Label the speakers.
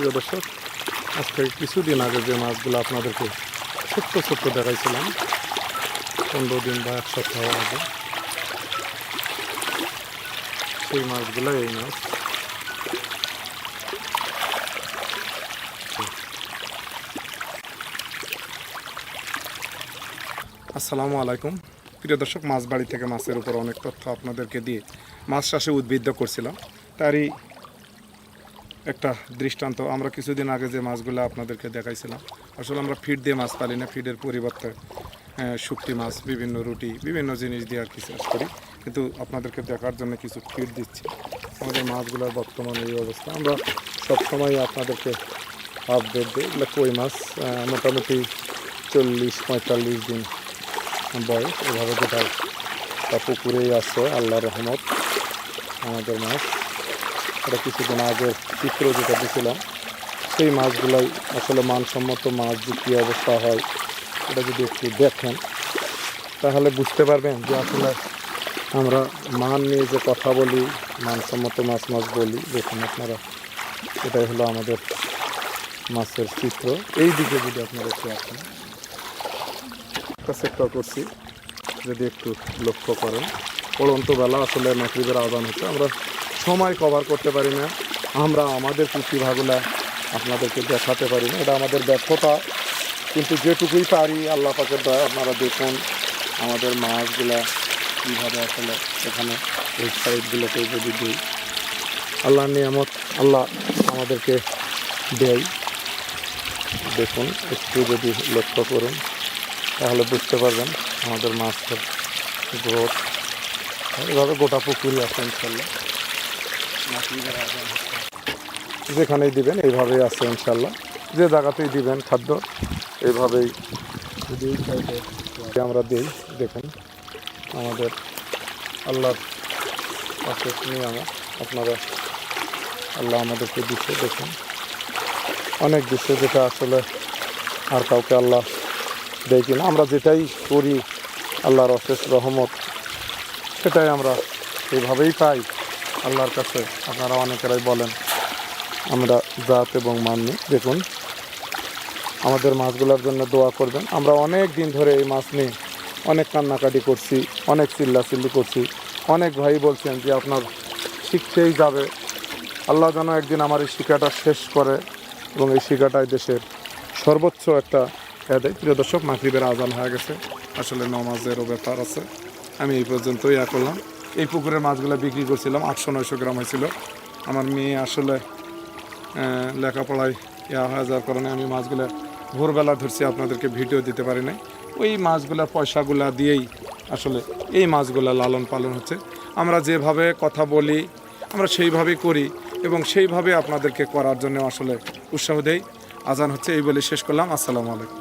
Speaker 1: প্রিয় দর্শক আজ থেকে কিছুদিন আগে যে মাছগুলো আপনাদেরকে ছোট্ট ছোট্ট দেখাইছিলাম, পনেরো দিন বা এক সপ্তাহ আগে, সেই মাছগুলো এই মাছ। আসসালামু আলাইকুম। প্রিয় দর্শক, মাছ বাড়ি থেকে মাছের উপর অনেক তথ্য আপনাদেরকে দিয়ে মাছ চাষে উদ্বুদ্ধ করছিলাম। তারই একটা দৃষ্টান্ত। আমরা কিছুদিন আগে যে মাছগুলো আপনাদেরকে দেখাইছিলাম, আসলে আমরা ফিড দিয়ে মাছ পালি না, ফিডের পরিবর্তে শুক্তি মাছ, বিভিন্ন রুটি, বিভিন্ন জিনিস দিয়ে আর কি চাষ করি। কিন্তু আপনাদেরকে দেখার জন্য কিছু ফিড দিচ্ছি। আমাদের মাছগুলোর বর্তমানে এই অবস্থা। আমরা সবসময় আপনাদেরকে আপডেট দিই, এগুলো কই মাছ? মোটামুটি চল্লিশ, পঁয়তাল্লিশ দিন বয়স। এভাবে যেটা পুকুরেই আছে, আল্লাহর রহমত, আমাদের মাছ। এটা কিছুদিন আগের চিত্র যেটা দিয়েছিলাম সেই মাছগুলাই আসলে মানসম্মত মাছ যে কী অবস্থা হয়, এটা যদি একটু দেখেন, তাহলে বুঝতে পারবেন যে আসলে আমরা মান নিয়ে যে কথা বলি, মানসম্মত মাছ মাছ বলি, দেখুন আপনারা, এটাই হলো আমাদের মাছের চিত্র। এই দিকে যদি আপনারা একটু আসেন, একটা করছি, যদি একটু লক্ষ্য করেন, পড়ন্ত বেলা আসলে মাতৃদের আহ্বান হচ্ছে, আমরা সময় কভার করতে পারি না। আমরা আমাদের প্রতিভাগুলা আপনাদেরকে দেখাতে পারি না। এটা আমাদের ব্যর্থতা। কিন্তু যেটুকুই পারি, আল্লাহ পাকের দয়া, আপনারা দেখুন আমাদের মাছগুলা কীভাবে আসলে এখানে এই সাইডগুলোতে যদি দিই। আল্লাহ নিয়ামত, আল্লাহ আমাদেরকে দেয়। দেখুন, একটু যদি লক্ষ্য করুন, তাহলে বুঝতে পারবেন আমাদের মাছের গ্রোথ। এভাবে গোটা পুকুরি আছে ইনশাল্লাহ। যেখানেই দিবেন, এইভাবেই আছে ইনশাল্লাহ। যে জায়গাতেই দিবেন খাদ্য, এইভাবেই আমরা দিই, দেখুন, আমাদের আল্লাহর নিয়ামত, আপনারা আল্লাহ আমাদেরকে দিচ্ছে দেখুন। অনেক দিচ্ছে যেটা আসলে আর কাউকে আল্লাহ দেয় কিনা। আমরা যেটাই করি, আল্লাহর অশেষ রহমত, সেটাই আমরা এইভাবেই পাই। আল্লাহর কাছে আপনারা অনেকেরাই বলেন, আমরা জাত এবং মানি দেখুন, আমাদের মাছগুলোর জন্য দোয়া করবেন। আমরা অনেক দিন ধরে এই মাছ নিয়ে অনেক কান্নাকাটি করছি, অনেক চিল্লাচিল্লি করছি। অনেক ভাই বলছেন যে আপনার শিখতেই যাবে। আল্লাহ যেন একদিন আমার এই শিকাটা শেষ করে এবং এই শিকাটাই দেশের সর্বোচ্চ একটা দেয়। প্রিয় দর্শক, মাগরিবের আজান হয়ে গেছে। আসলে নমাজেরও ব্যাপার আছে। আমি এই পর্যন্তই ইয়া করলাম। এই পুকুরের মাছগুলো বিক্রি করছিলাম, আটশো নয়শো গ্রাম হয়েছিল। আমার মেয়ে আসলে লেখাপড়ায় ইয়া হয়ে যাওয়ার কারণে আমি মাছগুলো ভোরবেলা ধরছি, আপনাদেরকে ভিডিও দিতে পারি নাই। ওই মাছগুলোর পয়সাগুলা দিয়েই আসলে এই মাছগুলো লালন পালন হচ্ছে। আমরা যেভাবে কথা বলি, আমরা সেইভাবেই করি এবং সেইভাবে আপনাদেরকে করার জন্য আসলে উৎসাহ দেই। আজান হচ্ছে, এই বলে শেষ করলাম। আসসালামু আলাইকুম।